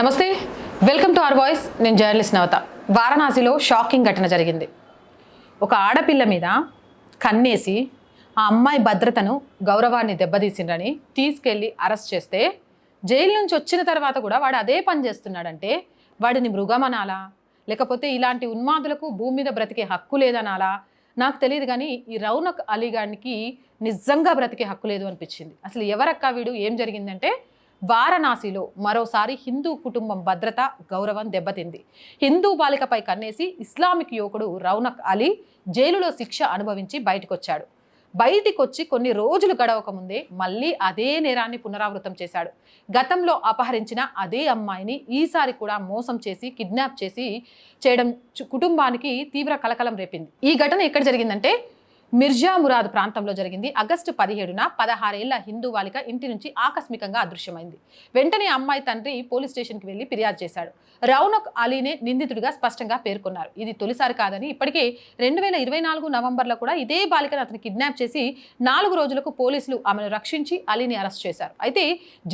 నమస్తే welcome to our voice. నేను journalist Navata. వారణాసిలో షాకింగ్ ఘటన జరిగింది. ఒక ఆడపిల్ల మీద కన్నేసి ఆ అమ్మాయి భద్రతను గౌరవాన్ని దెబ్బతీసిండ్రని తీసుకెళ్ళి అరెస్ట్ చేస్తే జైలు నుంచి వచ్చిన తర్వాత కూడా వాడు అదే పని చేస్తున్నాడంటే వాడిని మృగమనాలా? లేకపోతే ఇలాంటి ఉన్మాదులకు భూమి మీద బ్రతికే హక్కు లేదనాలా? నాకు తెలియదు కానీ ఈ రౌనక్ అలీగాడికి నిజంగా బ్రతికే హక్కు లేదు అనిపించింది. అసలు ఎవరక్క వీడు? ఏం జరిగిందంటే వారణాసిలో మరోసారి హిందూ కుటుంబం భద్రత గౌరవం దెబ్బతింది. హిందూ బాలికపై కన్నేసి ఇస్లామిక్ యువకుడు రౌనక్ అలీ జైలులో శిక్ష అనుభవించి బయటకొచ్చాడు. బయటికొచ్చి కొన్ని రోజులు గడవక ముందే మళ్ళీ అదే నేరాన్ని పునరావృతం చేశాడు. గతంలో అపహరించిన అదే అమ్మాయిని ఈసారి కూడా మోసం చేసి కిడ్నాప్ చేసి చేయడం చు- కుటుంబానికి తీవ్ర కలకలం రేపింది. ఈ ఘటన ఎక్కడ జరిగిందంటే మిర్జా మురాద్ ప్రాంతంలో జరిగింది. ఆగస్టు పదిహేడున పదహారేళ్ళ హిందూ బాలిక ఇంటి నుంచి ఆకస్మికంగా అదృశ్యమైంది. వెంటనే అమ్మాయి తండ్రి పోలీస్ స్టేషన్కి వెళ్ళి ఫిర్యాదు చేశాడు. రౌనక్ అలీనే నిందితుడిగా స్పష్టంగా పేర్కొన్నారు. ఇది తొలిసారి కాదని ఇప్పటికే రెండు వేల ఇరవై నాలుగు నవంబర్లో కూడా ఇదే బాలికను అతను కిడ్నాప్ చేసి నాలుగు రోజులకు పోలీసులు ఆమెను రక్షించి అలీని అరెస్ట్ చేశారు. అయితే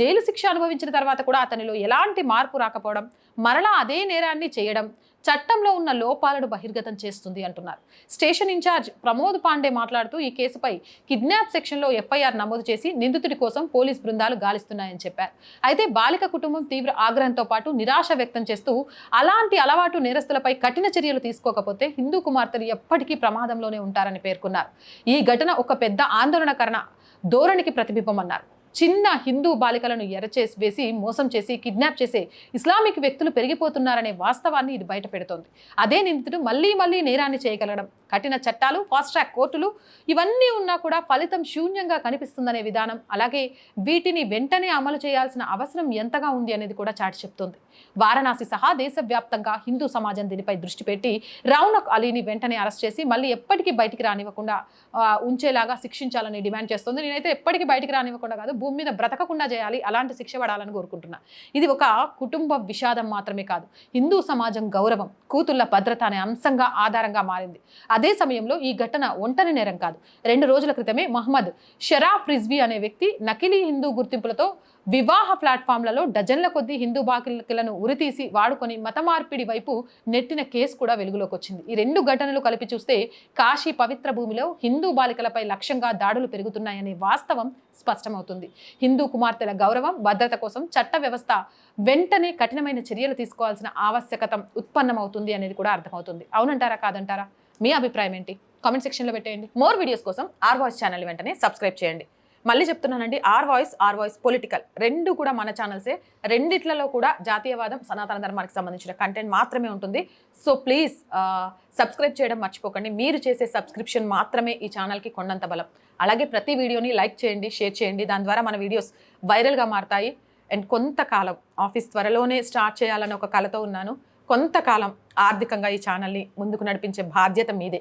జైలు శిక్ష అనుభవించిన తర్వాత కూడా అతనిలో ఎలాంటి మార్పు రాకపోవడం మరలా అదే నేరాన్ని చేయడం చట్టంలో ఉన్న లోపాలను బహిర్గతం చేస్తుంది అంటున్నారు. స్టేషన్ ఇన్ఛార్జ్ ప్రమోద్ పాండే మాట్లాడుతూ ఈ కేసుపై కిడ్నాప్ సెక్షన్లో ఎఫ్ఐఆర్ నమోదు చేసి నిందితుడి కోసం పోలీస్ బృందాలు గాలిస్తున్నాయని చెప్పారు. అయితే బాలిక కుటుంబం తీవ్ర ఆగ్రహంతో పాటు నిరాశ వ్యక్తం చేస్తూ అలాంటి అలవాటు నేరస్తులపై కఠిన చర్యలు తీసుకోకపోతే హిందూ కుమార్తెలు ఎప్పటికీ ప్రమాదంలోనే ఉంటారని పేర్కొన్నారు. ఈ ఘటన ఒక పెద్ద ఆందోళనకరణ ధోరణికి ప్రతిబింబం అన్నారు చిన్న హిందూ బాలికలను ఎరచేసి వేసి మోసం చేసి కిడ్నాప్ చేసే ఇస్లామిక్ వ్యక్తులు పెరిగిపోతున్నారనే వాస్తవాన్ని ఇది బయట పెడుతోంది. అదే నిందితుడు మళ్ళీ మళ్ళీ నేరాన్ని చేయగలగడం కఠిన చట్టాలు ఫాస్ట్ ట్రాక్ కోర్టులు ఇవన్నీ ఉన్నా కూడా ఫలితం శూన్యంగా కనిపిస్తుందనే విధానం. అలాగే వీటిని వెంటనే అమలు చేయాల్సిన అవసరం ఎంతగా ఉంది అనేది కూడా చాటి చెప్తోంది. వారణాసి సహా దేశవ్యాప్తంగా హిందూ సమాజం దీనిపై దృష్టి పెట్టి రౌనక్ అలీని వెంటనే అరెస్ట్ చేసి మళ్ళీ ఎప్పటికీ బయటికి రానివ్వకుండా ఉంచేలాగా శిక్షించాలని డిమాండ్ చేస్తుంది. నేనైతే ఎప్పటికీ బయటికి రానివ్వకుండా కాదు భూమి మీద బ్రతకకుండా చేయాలి అలాంటి శిక్ష పడాలని కోరుకుంటున్నా. ఇది ఒక కుటుంబ విషాదం మాత్రమే కాదు. హిందూ సమాజం గౌరవం కూతుళ్ళ భద్రత అనే అంశంగా ఆధారంగా మారింది. అదే సమయంలో ఈ ఘటన ఒంటరి నేరం కాదు. రెండు రోజుల క్రితమే మహమ్మద్ షరాఫ్ రిజ్వీ అనే వ్యక్తి నకిలీ హిందూ గుర్తింపులతో వివాహ ప్లాట్ఫామ్లలో డజన్ల కొద్దీ హిందూ బాకిలను ఉరితీసి వాడుకొని మత మార్పిడి వైపు నెట్టిన కేసు కూడా వెలుగులోకి వచ్చింది. ఈ రెండు ఘటనలు కలిపి చూస్తే కాశీ పవిత్ర భూమిలో హిందూ బాలికలపై లక్ష్యంగా దాడులు పెరుగుతున్నాయనే వాస్తవం స్పష్టమవుతుంది. హిందూ కుమార్తెల గౌరవం భద్రత కోసం చట్ట వ్యవస్థ వెంటనే కఠినమైన చర్యలు తీసుకోవాల్సిన ఆవశ్యకత ఉత్పన్నమవుతుంది అనేది కూడా అర్థమవుతుంది. అవునంటారా కాదంటారా? మీ అభిప్రాయం ఏంటి? కామెంట్ సెక్షన్లో పెట్టేయండి. మోర్ వీడియోస్ కోసం ఆర్ వాయిస్ ఛానల్ వెంటనే సబ్స్క్రైబ్ చేయండి. మళ్ళీ చెప్తున్నానండి our voice our voice political రెండు కూడా మన ఛానల్సే రెండిట్లలో కూడా జాతీయవాదం సనాతన ధర్మానికి సంబంధించిన కంటెంట్ మాత్రమే ఉంటుంది. సో ప్లీజ్ సబ్స్క్రైబ్ చేయడం మర్చిపోకండి. మీరు చేసే సబ్స్క్రిప్షన్ మాత్రమే ఈ ఛానల్కి కొండంత బలం. అలాగే ప్రతి వీడియోని లైక్ చేయండి షేర్ చేయండి. దాని ద్వారా మన వీడియోస్ వైరల్గా మారతాయి. అండ్ కొంతకాలం ఆఫీస్ త్వరలోనే స్టార్ట్ చేయాలని ఒక కలతో ఉన్నాను. కొంతకాలం ఆర్థికంగా ఈ ఛానల్ని ముందుకు నడిపించే బాధ్యత మీదే.